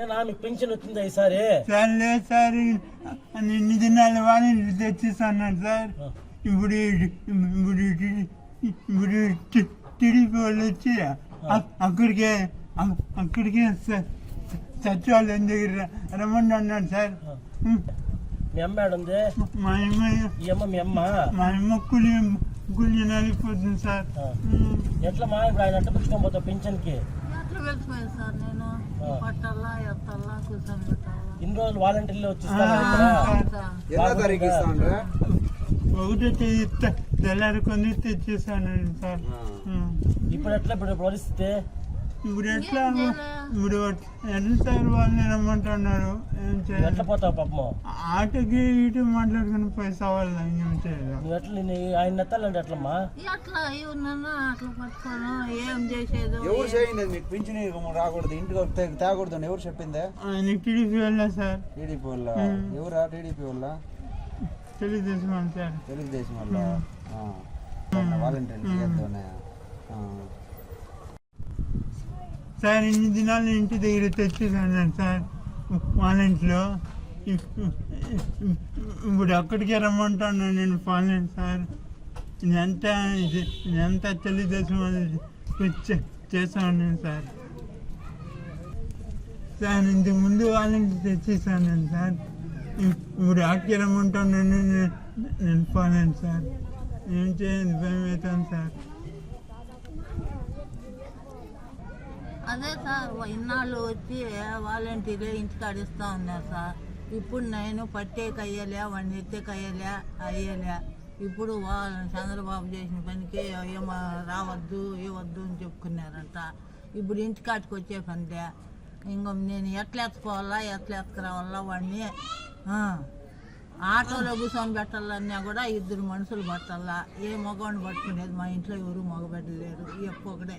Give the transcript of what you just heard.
ఏనా మీకు పెన్షన్ వచ్చిందా ఈసారి సార్? లేదు సార్. ఇన్ని దినాలు వాళ్ళు తెచ్చిస్తున్నాను సార్. ఇప్పుడు ఇప్పుడు ఇప్పుడు టీడీపీ వాళ్ళు వచ్చి అక్కడికే అక్కడికే స- సచివాలయం దగ్గర రమ్మండి అన్నాడు సార్. మీ అమ్మ ఏడుంది మా అమ్మ ఈ అమ్మ మీ అమ్మ? మా అమ్మ కులి కులి నలిగిపోతుంది సార్. ఎట్లా మా ఇప్పుడు ఆయన ఎట్లా పెట్టుకొని పోతావు పెన్షన్కి ఎట్లా వెళ్ళిపోయాను సార్ నేను. ఆ. పట్టాలా ఎత్తాలా కూర్చొని పెట్టాలా ఇన్ని రోజులు వాలంటీర్లు వచ్చి ఒకటే తెల్లారి కొన్ని తెచ్చేసాను సార్. ఇప్పుడు ఎట్లా ఇప్పుడు పరిస్థితి? ఇప్పుడు ఎట్లా. ఇప్పుడు ఎట్లా సార్ వాళ్ళని రమ్మంటున్నారు ఏం నువ్వు చేయాలి? ఎట్లా పోతావు పాపము? ఆటకి ఇటు మాట్లాడుకుని పైసా వాళ్ళ ఏం చేయాలి నువ్వు ఎట్లా నేను ఆయన ఎత్తాలంటే ఎట్లమ్మా? ఎట్లా ఇవన్నా అట్లా పట్టుకోను? ఏం చేసేది? ఎవరు చేయండి మీకు పింఛన్ రాకూడదు ఇంటికి తే- తేకూడదు అని ఎవరు చెప్పిందే? ఆయన టీడీపీ వెళ్ళా సార్. టీడీపీ ఉమ్. ఎవరా టీడీపీ వాళ్ళ? తెలుగుదేశం వాళ్ళు సార్. తెలుగుదేశం వాళ్ళ? వాలంటీర్ చేద్దామనే. సార్ ఇన్ని దినాలు ఇంటి దగ్గర తెచ్చేసాను సార్? పాలెంట్లో ఇప్పుడు అక్కడికే రమ్మంటాను నేను పాలెంట్ సార్. ఇదంతా ఇది ఇదంతా తెలుగుదేశం వాళ్ళు చేశాను నేను సార్. సార్ ఇంతకు ముందు వాళ్ళకి తెచ్చేసాను నేను సార్. ఇప్పుడు అక్కడికి రమ్మంటాను నేను నేను పాలెంట్ సార్. ఏం చేయండి భయం అవుతాను సార్. అదే సార్ ఇన్నాళ్ళు వచ్చి వాలంటీర్లు ఇంటికాడ ఇస్తా ఉన్నారు సార్. ఇప్పుడు నేను పట్టేకి అయ్యలే వాడిని ఎత్తేకి అయ్యలే అయ్యలే. ఇప్పుడు వాళ్ళు చంద్రబాబు చేసిన పనికి ఏమో రావద్దు ఇవ్వద్దు అని చెప్పుకున్నారంట. ఇప్పుడు ఇంటికాటికి వచ్చే పనిలే. ఇంకో నేను ఎట్లా ఎత్తుకోవాలా ఎట్లా ఎత్తుకురావాలా వాడిని ఆటోలో కూర్చొని పెట్టాలన్నా కూడా ఇద్దరు మనుషులు పట్టాలా? ఏ మగవాడిని పట్టుకునేది? మా ఇంట్లో ఎవరు మగబెట్టలేరు ఈ ఒక్కొక్కడే